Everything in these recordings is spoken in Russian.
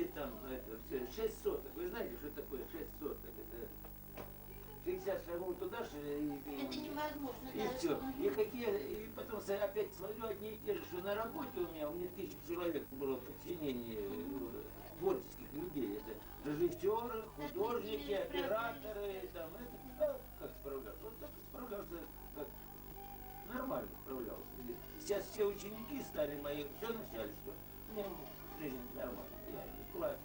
ездит там, это, все, 6 соток. Вы знаете, что такое 6 соток? Это 60 шагов туда, что и, и- Это невозможно. и да, все. И какие, и потом опять смотрю одни и те же, что на работе у меня, у меня тысяча человек было в подчинении э, творческих людей. Это режиссеры, художники, операторы, там, это да, как справляться. Вот так справлялся, как нормально справлялся. Сейчас все ученики стали мои, все начальство. Я не плачу.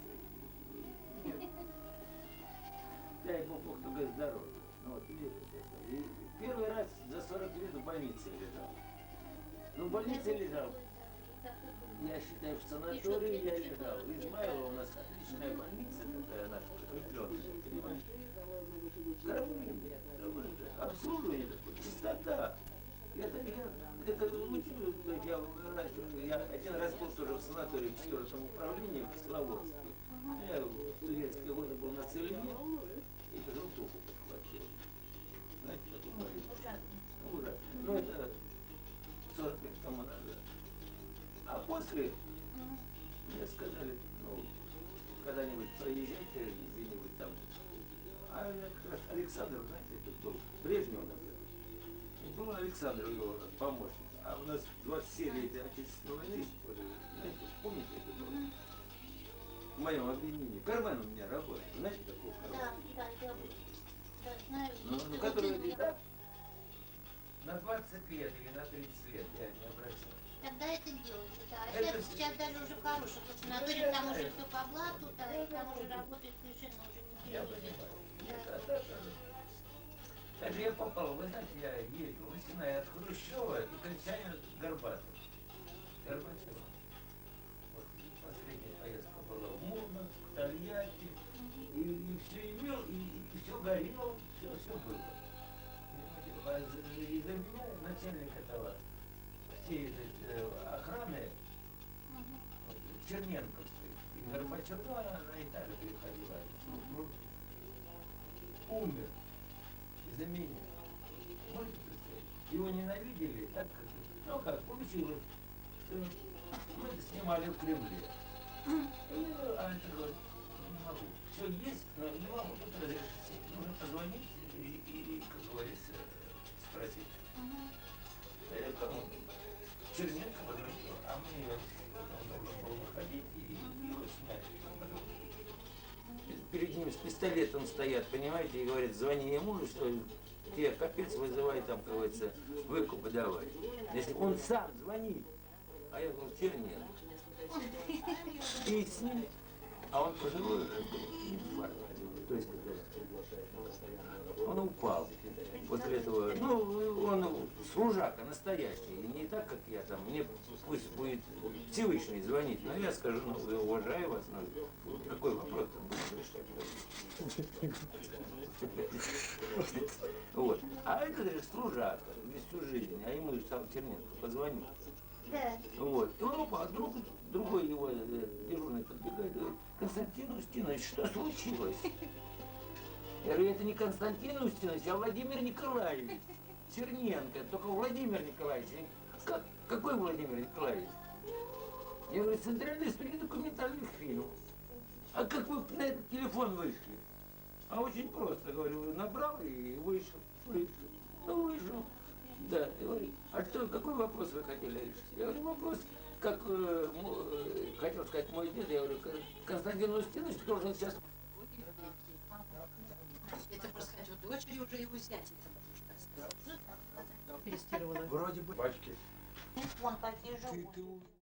и- и- нет. Дай Бог, только здоровья. Ну, вот, это. И первый раз за 40 лет в больнице лежал. Ну, в больнице лежал. Я считаю, в санатории я лежал. В Измайлово у нас отличная больница такая наша, укрепленная, понимаешь? Кормление, обслуживание чистота. Это я, это учу, я я один раз был тоже в санатории в четвертом управлении в Кисловодске. Я в студенческие годы был на целине и желтуху подхватил. Знаете, такую маленькую. Ну, ужасно. Ну, это 40 лет тому назад. А после мне сказали, ну, когда-нибудь проезжайте где-нибудь там. А я как раз Александр, знаете, это был. И был Александр его помощник. А у нас 27 лет Отечественной войны, знаете, помните это было? В моем объединении. Кармен у меня работает. Знаете такого Да, Кармена? да, я да, знаю. Ну, ну, который на 20 лет или на 30 лет, я не обращался. Тогда это делается, да. А Это- сейчас, сейчас даже уже хороший вот санаторий, там уже все по блату, да, и там уже работает совершенно уже не Я Даже я попал, вы знаете, я ездил, начиная от Хрущева и кончая Горбатов. Горбачева. Вот последняя поездка была в Мурманск, в Тольятти, и, и все имел, и, и все горело, все, все было. А за- Из-за меня начальник этого всей этой э, охраны Черненковской, и Горбачева на Италию приходила. Ну, ну, умер из-за меня. Можете представить? Его ненавидели, так как, ну как, получилось, что мы снимали в Кремле. И, а это говорит, не могу. Все есть, но не могу тут разрешить. Нужно позвонить и, и, как говорится, спросить. Я кому Черненко позвонил, а мне он должен был Перед ним с пистолетом стоят, понимаете, и говорят, звони ему, что тебе капец вызывай там, как говорится, выкупы давай. Если он сам звонит, а я говорю, Черненко. И с ним, а он пожилой. То есть, он упал после этого. Ну, он служака настоящий, не так, как я там. Мне пусть будет Всевышний звонить, но я скажу, ну, уважаю вас, но какой вопрос там будет? Вот. А служака весь всю жизнь, а ему сам Черненко позвонил. Да. Вот. И он упал, а друг, другой его э, дежурный подбегает говорит, Константин Устинович, что случилось? Я говорю, это не Константин Устинович, а Владимир Николаевич. Черненко, только Владимир Николаевич. Как, какой Владимир Николаевич? Я говорю, центральный студия документальных фильмов. А как вы на этот телефон вышли? А очень просто, говорю, набрал и вышел. Вышел. Ну, вышел. Да, и говорит, а что, какой вопрос вы хотели решить? Я говорю, вопрос, как э, э, хотел сказать мой дед, я говорю, «Кон- Константин Устинович должен сейчас Это, просто сказать, у дочери уже его зять это можно сказать. Вроде бы. Пачки. Вон какие живут.